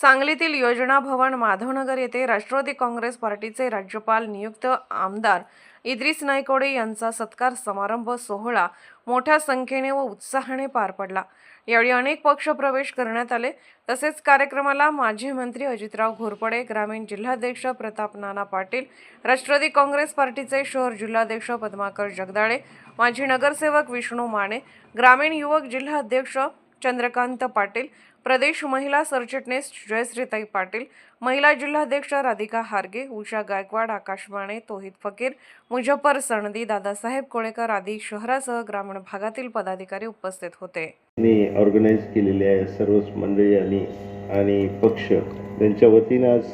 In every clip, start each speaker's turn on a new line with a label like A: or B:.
A: सांगलीतील योजना भवन माधवनगर येथे राष्ट्रवादी काँग्रेस पार्टीचे राज्यपाल नियुक्त आमदार इद्रिस नायकोडे यांचा सत्कार समारंभ सोहळा मोठ्या संख्येने व उत्साहाने पार पडला. यावेळी अनेक पक्ष प्रवेश करण्यात आले. तसेच कार्यक्रमाला माजी मंत्री अजितराव घोरपडे ग्रामीण जिल्हाध्यक्ष प्रताप नाना पाटील राष्ट्रवादी काँग्रेस पार्टीचे शहर जिल्हाध्यक्ष पद्माकर जगदाळे माजी नगरसेवक विष्णू माने ग्रामीण युवक जिल्हाध्यक्ष चंद्रकांत पाटील प्रदेश महिला सरचिटणीस जयश्रीताई पाटील महिला जिल्हाध्यक्ष राधिका हारगे उषा गायकवाड आकाश माने तोहित फकीर मुजफ्फर सणदी दादासाहेब कोळेकर आदी शहरासह ग्रामीण भागातील पदाधिकारी उपस्थित होते.
B: मी ऑर्गनाईज केलेले आहे सर्वच मंडळी आणि आणि पक्ष त्यांच्या वतीनं आज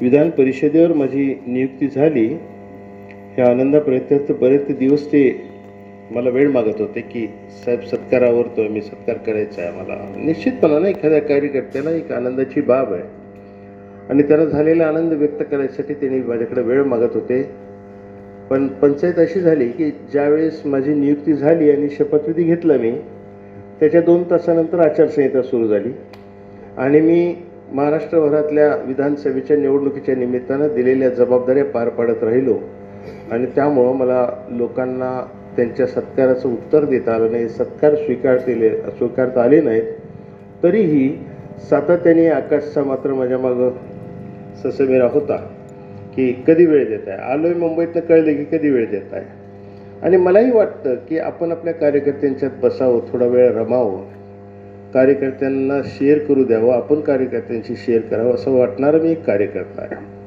B: विधान परिषदेवर माझी नियुक्ती झाली. ह्या आनंदापर्यंत बरेच दिवस ते मला वेळ मागत होते की साहेब सत्कार आवडतोय मी सत्कार करायचा आहे मला. निश्चितपणानं एखाद्या कार्यकर्त्याला एक आनंदाची बाब आहे. आणि त्याला झालेला आनंद व्यक्त करायसाठी त्यांनी माझ्याकडे वेळ मागत होते. पण पंचायत अशी झाली की ज्यावेळेस माझी नियुक्ती झाली आणि शपथविधी घेतला मी त्याच्या दोन तासानंतर आचारसंहिता सुरू झाली. आणि मी महाराष्ट्रभरातल्या विधानसभेच्या निवडणुकीच्या निमित्तानं दिलेल्या जबाबदाऱ्या पार पाडत राहिलो. आणि त्यामुळं मला लोकांना त्यांच्या सत्काराचं उत्तर देता आलं नाही सत्कार स्वीकारतेले स्वीकारता आले नाहीत तरीही सातत्याने आकाशचा मात्र माझ्या मागं ससेमेरा होता की कधी वेळ देत आहे? आलोय मुंबईतनं कळलं की कधी वेळ देत आहे? आणि मलाही वाटतं की आपण आपल्या कार्यकर्त्यांच्यात बसावं थोडा वेळ रमावं. कार्यकर्त्यांना शेअर करू द्यावं आपण कार्यकर्त्यांशी शेअर करावं असं वाटणारं मी एक कार्यकर्ता आहे.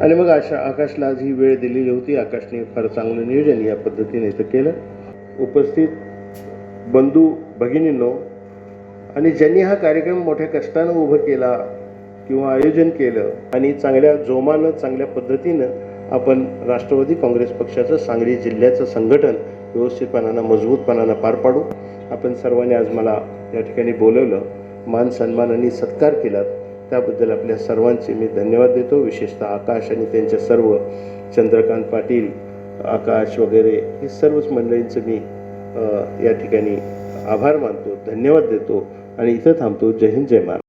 B: आणि मग अशा आकाशला आज ही वेळ दिलेली होती. आकाशने फार चांगलं नियोजन या पद्धतीने इथं केलं. उपस्थित बंधू भगिनींनो आणि ज्यांनी हा कार्यक्रम मोठ्या कष्टानं उभं केला किंवा आयोजन केलं आणि चांगल्या जोमानं चांगल्या पद्धतीनं आपण राष्ट्रवादी काँग्रेस पक्षाचं सांगली जिल्ह्याचं संघटन व्यवस्थितपणानं मजबूतपणानं पार पाडू. आपण सर्वांनी आज मला या ठिकाणी बोलवलं. मान सन्मानाने सत्कार केला त्याबद्दल आपल्या सर्वांचे मी धन्यवाद देतो. विशेषतः आकाश आणि त्यांच्या सर्व चंद्रकांत पाटील आकाश वगैरे हे सर्वच मंडळींचं मी या ठिकाणी आभार मानतो धन्यवाद देतो. आणि इथं थांबतो. जय हिंद जय महाराज